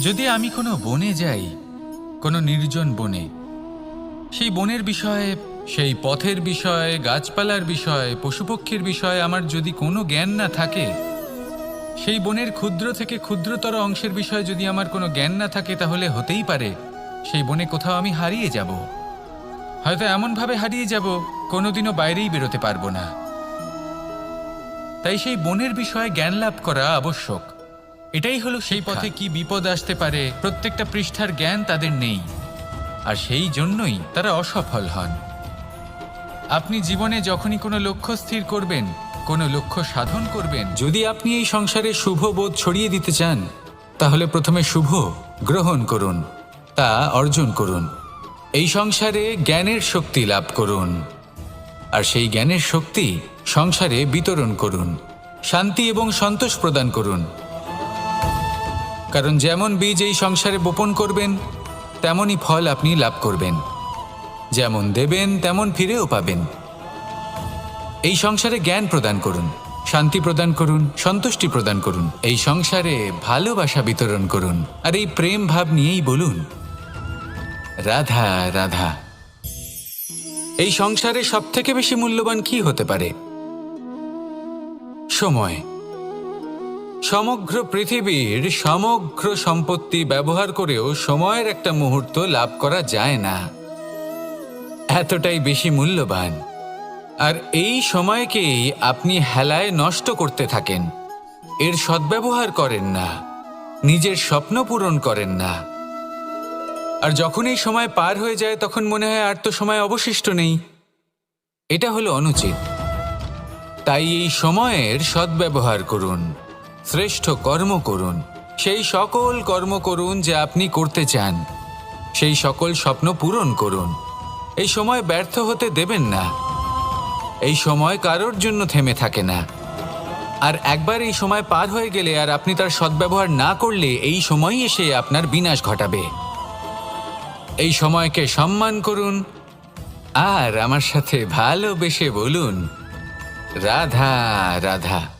যদি আমি কোনো বনে যাই, কোনো নির্জন বনে, সেই বনের বিষয়ে, সেই পথের বিষয়ে, গাছপালার বিষয়ে, পশুপক্ষীর বিষয়ে আমার যদি কোনো জ্ঞান না থাকে, সেই বনের ক্ষুদ্র থেকে ক্ষুদ্রতর অংশের বিষয়ে যদি আমার কোনো জ্ঞান না থাকে, তাহলে হতেই পারে, সেই বনে কোথাও আমি হারিয়ে যাব। হয়তো এমনভাবে হারিয়ে যাব, কোনোদিনও বাইরেই বেরোতে পারব না। তাই সেই বনের বিষয়ে জ্ঞান লাভ করা আবশ্যক। এটাই হলো সেই পথে কি বিপদ আসতে পারে প্রত্যেকটা পৃষ্ঠার জ্ঞান তাদের নেই। আর সেই জন্যই তারা অসফল হন। আপনি জীবনে যখনই কোনো লক্ষ্য স্থির করবেন কোনো লক্ষ্য সাধন করবেন যদি আপনি এই সংসারে শুভ বোধ ছড়িয়ে দিতে চান তাহলে প্রথমে শুভ গ্রহণ করুন তা অর্জন করুন। এই সংসারে জ্ঞানের শক্তি লাভ করুন। আর সেই জ্ঞানের শক্তি সংসারে বিতরণ করুন। শান্তি এবং সন্তোষ প্রদান করুন। কারণ যেমন বীজ এই সংসারে বপন করবেন, তেমনই ফল আপনি লাভ করবেন। যেমন দেবেন, তেমন ফিরেও পাবেন। এই সংসারে জ্ঞান প্রদান করুন, শান্তি প্রদান করুন, সন্তুষ্টি প্রদান করুন, এই সংসারে ভালোবাসা বিতরণ করুন, আর এই প্রেম ভাব নিয়েই বলুন, রাধা রাধা। এই সংসারে সব থেকে বেশি মূল্যবান কি হতে পারে? সময়। সমগ্র পৃথিবীর সমগ্র সম্পত্তি ব্যবহার করেও সময়ের একটা মুহূর্ত লাভ করা যায় না। এতটাই বেশি মূল্যবান। আর এই সময়কেই আপনি হেলায় নষ্ট করতে থাকেন। এর সদ্ব্যবহার করেন না। নিজের স্বপ্ন পূরণ করেন না। আর যখন এই সময় পার হয়ে যায়, তখন মনে হয় আর তো সময় অবশিষ্ট নেই। এটা হলো অনুচিত। তাই এই সময়ের সদ্ব্যবহার করুন। শ্রেষ্ঠ কর্ম করুন। সেই সকল কর্ম করুন যে আপনি করতে চান। সেই সকল স্বপ্ন পূরণ করুন। এই সময় ব্যর্থ হতে দেবেন না। এই সময় কারোর জন্য থেমে থাকে না। আর একবার এই সময় পার হয়ে গেলে আর আপনি তার সদ্ব্যবহার না করলে এই সময়ই এসে আপনার বিনাশ ঘটাবে। এই সময়কে সম্মান করুন। আর আমার সাথে ভালোবেসে বলুন, রাধা রাধা।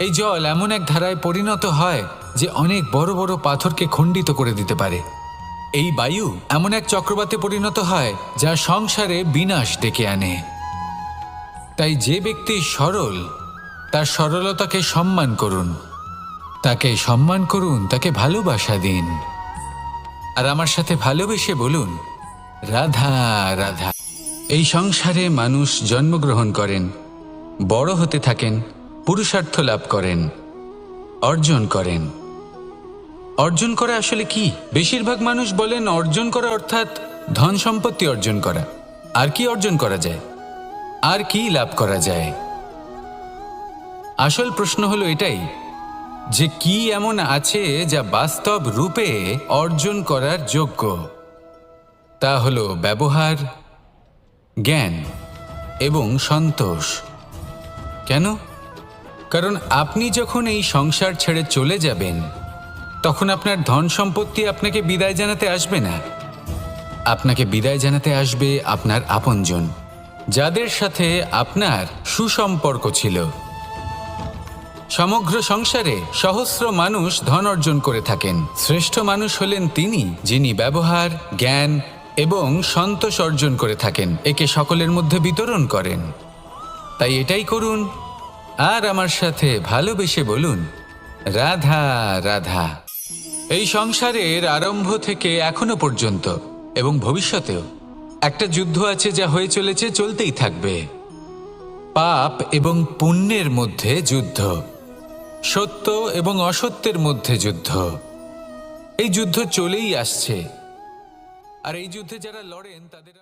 এই জল এমন এক ধারায় পরিণত হয় যে অনেক বড় বড় পাথরকে খণ্ডিত করে দিতে পারে। এই বায়ু এমন এক চক্রবাতে পরিণত হয় যা সংসারে বিনাশ ডেকে আনে। তাই যে ব্যক্তি সরল, তার সরলতাকে সম্মান করুন। তাকে সম্মান করুন, তাকে ভালোবাসা দিন। আর আমার সাথে ভালোবেসে বলুন, রাধা রাধা। এই সংসারে মানুষ জন্মগ্রহণ করেন, বড় হতে থাকেন পুরুষার্থ লাভ করেন, অর্জন করেন। অর্জন করা আসলে কি? বেশিরভাগ মানুষ বলেন অর্জন করা অর্থাৎ ধন সম্পত্তি অর্জন করা। আর কি অর্জন করা যায়? আর কি লাভ করা যায়? আসল প্রশ্ন হলো এটাই, যে কি এমন আছে যা বাস্তব রূপে অর্জন করার যোগ্য? তা হলো ব্যবহার, জ্ঞান এবং সন্তোষ। কেন? কারণ আপনি যখন এই সংসার ছেড়ে চলে যাবেন, তখন আপনার ধন সম্পত্তি আপনাকে বিদায় জানাতে আসবে না। আপনাকে বিদায় জানাতে আসবে আপনার আপনজন, যাদের সাথে আপনার সুসম্পর্ক ছিল। সমগ্র সংসারে সহস্র মানুষ ধন অর্জন করে থাকেন। শ্রেষ্ঠ মানুষ হলেন তিনি, যিনি ব্যবহার, জ্ঞান এবং সন্তোষ অর্জন করে থাকেন, একে সকলের মধ্যে বিতরণ করেন। তাই এটাই করুন আর আমার সাথে ভালোবেসে বলুন, রাধা রাধা। এই সংসারের আরম্ভ থেকে এখনও পর্যন্ত এবং ভবিষ্যতেও একটা যুদ্ধ আছে যা হয়ে চলেছে, চলতেই থাকবে। পাপ এবং পুণ্যের মধ্যে যুদ্ধ, সত্য এবং অসত্যের মধ্যে যুদ্ধ। এই যুদ্ধ চলেই আসছে। আর এই যুদ্ধে যারা লড়েন, তাদের